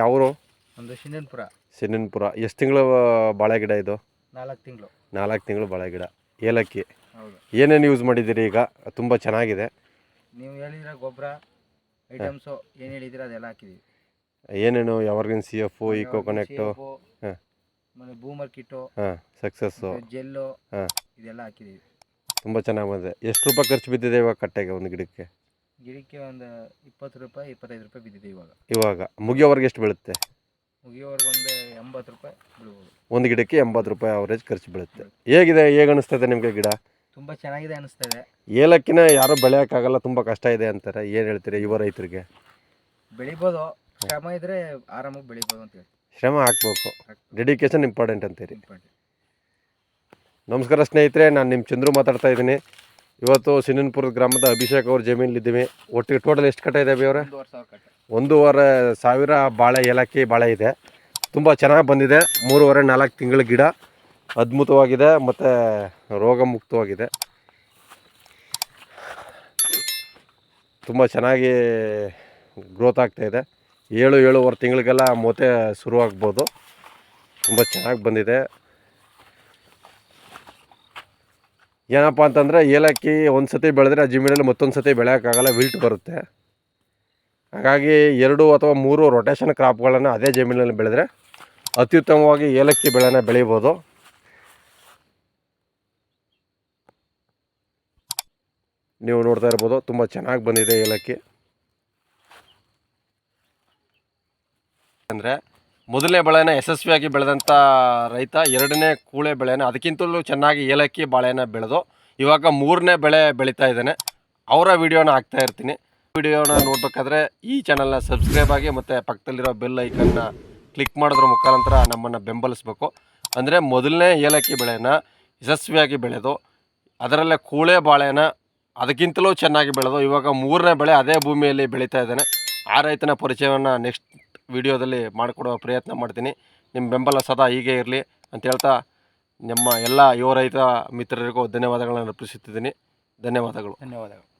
ಯಾವರು? ಒಂದು ಶಿಂದನ್ಪುರ ಸಿನ್ನನ್ಪುರ ಎಷ್ಟು ತಿಂಗಳು ಬಾಳೆ ಗಿಡ ಇದು? ನಾಲ್ಕು ತಿಂಗಳು. ನಾಲ್ಕು ತಿಂಗಳು ಬಾಳೆ ಗಿಡ. ಏಲಕ್ಕಿ. ಹೌದು. ಏನೇನು ಯೂಸ್ ಮಾಡಿದ್ದೀರಿ ಈಗ? ತುಂಬ ಚೆನ್ನಾಗಿದೆ. ನೀವು ಹೇಳಿದ್ರ ಗೊಬ್ಬರ ಐಟಮ್ಸು ಏನು ಹೇಳಿದಿರ ಅದೆಲ್ಲ ಹಾಕಿದೀವಿ. ಏನೇನು? ಯಾವಾರ್ಗಿನ ಸಿ ಎಫ್ ಇಕೋ ಕನೆಕ್ಟು ಹಾ. ಆಮೇಲೆ ಬೂಮರ್ ಕಿಟ್ಟು ಹಾಂ ಸಕ್ಸಸ್ಸು ಜೆಲ್ಲು ಹಾ. ಇದೆಲ್ಲ ಹಾಕಿದೀವಿ. ತುಂಬ ಚೆನ್ನಾಗಿ ಬಂದಿದೆ. ಎಷ್ಟು ರೂಪಾಯಿ ಖರ್ಚು ಬಿದ್ದಿದೆ ಇವಾಗ ಕಟ್ಟೆಗೆ ಒಂದು ಗಿಡಕ್ಕೆ? ಗಿಡಕ್ಕೆ ಒಂದು ಇಪ್ಪತ್ತು ರೂಪಾಯಿ ಇಪ್ಪತ್ತೈದು ರೂಪಾಯಿ ಬಿದ್ದಿದೆ ಇವಾಗ. ಇವಾಗ. ಮುಗಿಯೋವರೆಗೆ ಎಷ್ಟು ಬೀಳುತ್ತೆ? ಮುಗಿಯೋವರೆಗೆ ಒಂದು ಎಂಬತ್ತು ರೂಪಾಯಿ ಒಂದು ಗಿಡಕ್ಕೆ ಎಂಬತ್ತು ರೂಪಾಯಿ ಅವರೇಜ್ ಖರ್ಚು ಬೀಳುತ್ತೆ. ಹೇಗಿದೆ ಹೇಗೆ ಅನಿಸ್ತದೆ ನಿಮಗೆ ಗಿಡ? ತುಂಬ ಚೆನ್ನಾಗಿದೆ ಅನಿಸ್ತಾ ಇದೆ ಏಲಕ್ಕಿನ ಯಾರೂ ಬೆಳೆಯೋಕ್ಕಾಗಲ್ಲ ತುಂಬ ಕಷ್ಟ ಇದೆ ಅಂತಾರೆ. ಏನು ಹೇಳ್ತೀರಿ ಯುವ ರೈತರಿಗೆ? ಬೆಳಿಬೋದು. ಶ್ರಮ ಇದ್ರೆ ಆರಾಮಾಗಿ ಬೆಳಿಬೋದು ಅಂತ ಹೇಳಿ ಶ್ರಮ ಹಾಕ್ಬೇಕು. ಡೆಡಿಕೇಶನ್ ಇಂಪಾರ್ಟೆಂಟ್ ಅಂತೀರಿ. ನಮಸ್ಕಾರ ಸ್ನೇಹಿತರೆ ನಾನು ನಿಮ್ಮ ಚಂದ್ರು ಮಾತಾಡ್ತಾ ಇದ್ದೀನಿ. ಇವತ್ತು ಸಿನ್ನನ್ಪುರ ಗ್ರಾಮದ ಅಭಿಷೇಕ್ ಅವ್ರ ಜಮೀನಲ್ಲಿದ್ದೀವಿ ಒಟ್ಟಿಗೆ ಟೋಟಲ್ ಎಷ್ಟು ಕಟ್ಟ ಇದೆ ಅವರೇ ಒಂದೂವರೆ ಸಾವಿರ ಬಾಳೆ ಏಲಕ್ಕಿ ಬಾಳೆ ಇದೆ. ತುಂಬ ಚೆನ್ನಾಗಿ ಬಂದಿದೆ. ಮೂರುವರೆ ನಾಲ್ಕು ತಿಂಗಳ ಗಿಡ. ಅದ್ಭುತವಾಗಿದೆ. ಮತ್ತು ರೋಗ ಮುಕ್ತವಾಗಿದೆ. ತುಂಬ ಚೆನ್ನಾಗಿ ಗ್ರೋತ್ ಆಗ್ತಾ ಇದೆ. ಏಳು ಏಳುವರೆ ತಿಂಗಳಿಗೆಲ್ಲ ಮೊತೆ ಶುರುವಾಗ್ಬೋದು. ತುಂಬ ಚೆನ್ನಾಗಿ ಬಂದಿದೆ. ಏನಪ್ಪ ಅಂತಂದರೆ ಏಲಕ್ಕಿ ಒಂದು ಸತಿ ಬೆಳೆದ್ರೆ ಆ ಜಮೀನಲ್ಲಿ ಮತ್ತೊಂದು ಸತಿ ಬೆಳೆಯೋಕ್ಕಾಗಲ್ಲ, ವಿಲ್ಟ್ ಬರುತ್ತೆ. ಹಾಗಾಗಿ ಎರಡು ಅಥವಾ ಮೂರು ರೊಟೇಷನ್ ಕ್ರಾಪ್ಗಳನ್ನು ಅದೇ ಜಮೀನಲ್ಲಿ ಬೆಳೆದ್ರೆ ಅತ್ಯುತ್ತಮವಾಗಿ ಏಲಕ್ಕಿ ಬೆಳೆನ ಬೆಳಿಬೋದು. ನೀವು ನೋಡ್ತಾ ಇರ್ಬೋದು, ತುಂಬ ಚೆನ್ನಾಗಿ ಬಂದಿದೆ ಏಲಕ್ಕಿ. ಅಂದರೆ ಮೊದಲನೇ ಬೆಳೆನ ಯಶಸ್ವಿಯಾಗಿ ಬೆಳೆದಂಥ ರೈತ, ಎರಡನೇ ಕೂಳೆ ಬೆಳೆನ, ಅದಕ್ಕಿಂತಲೂ ಚೆನ್ನಾಗಿ ಏಲಕ್ಕಿ ಬಾಳೆನ ಬೆಳೆದು, ಇವಾಗ ಮೂರನೇ ಬೆಳೆ ಬೆಳೀತಾ ಇದ್ದಾನೆ. ಅವರ ವಿಡಿಯೋನ ಹಾಕ್ತಾ ಇರ್ತೀನಿ. ವಿಡಿಯೋನ ನೋಡಬೇಕಾದ್ರೆ ಈ ಚಾನಲ್ನ ಸಬ್ಸ್ಕ್ರೈಬ್ ಆಗಿ ಮತ್ತು ಪಕ್ಕದಲ್ಲಿರೋ ಬೆಲ್ ಐಕನ್ನ ಕ್ಲಿಕ್ ಮಾಡೋದ್ರ ಮುಖಾಂತರ ನಮ್ಮನ್ನು ಬೆಂಬಲಿಸಬೇಕು. ಅಂದರೆ ಮೊದಲನೇ ಏಲಕ್ಕಿ ಬೆಳೆನ ಯಶಸ್ವಿಯಾಗಿ ಬೆಳೆದು, ಅದರಲ್ಲೇ ಕೂಳೆ ಬಾಳೆನ ಅದಕ್ಕಿಂತಲೂ ಚೆನ್ನಾಗಿ ಬೆಳೆದು, ಇವಾಗ ಮೂರನೇ ಬೆಳೆ ಅದೇ ಭೂಮಿಯಲ್ಲಿ ಬೆಳೀತಾ ಇದ್ದಾನೆ. ಆ ರೈತನ ಪರಿಚಯವನ್ನು ನೆಕ್ಸ್ಟ್ ವಿಡಿಯೋದಲ್ಲಿ ಮಾಡಿಕೊಡುವ ಪ್ರಯತ್ನ ಮಾಡ್ತೀನಿ. ನಿಮ್ಮ ಬೆಂಬಲ ಸದಾ ಹೀಗೆ ಇರಲಿ ಅಂತ ಹೇಳ್ತಾ ನಮ್ಮ ಎಲ್ಲ ಯುವ ರೈತ ಮಿತ್ರರಿಗೂ ಧನ್ಯವಾದಗಳನ್ನು ಅರ್ಪಿಸುತ್ತಿದ್ದೀನಿ. ಧನ್ಯವಾದಗಳು. ಧನ್ಯವಾದಗಳು.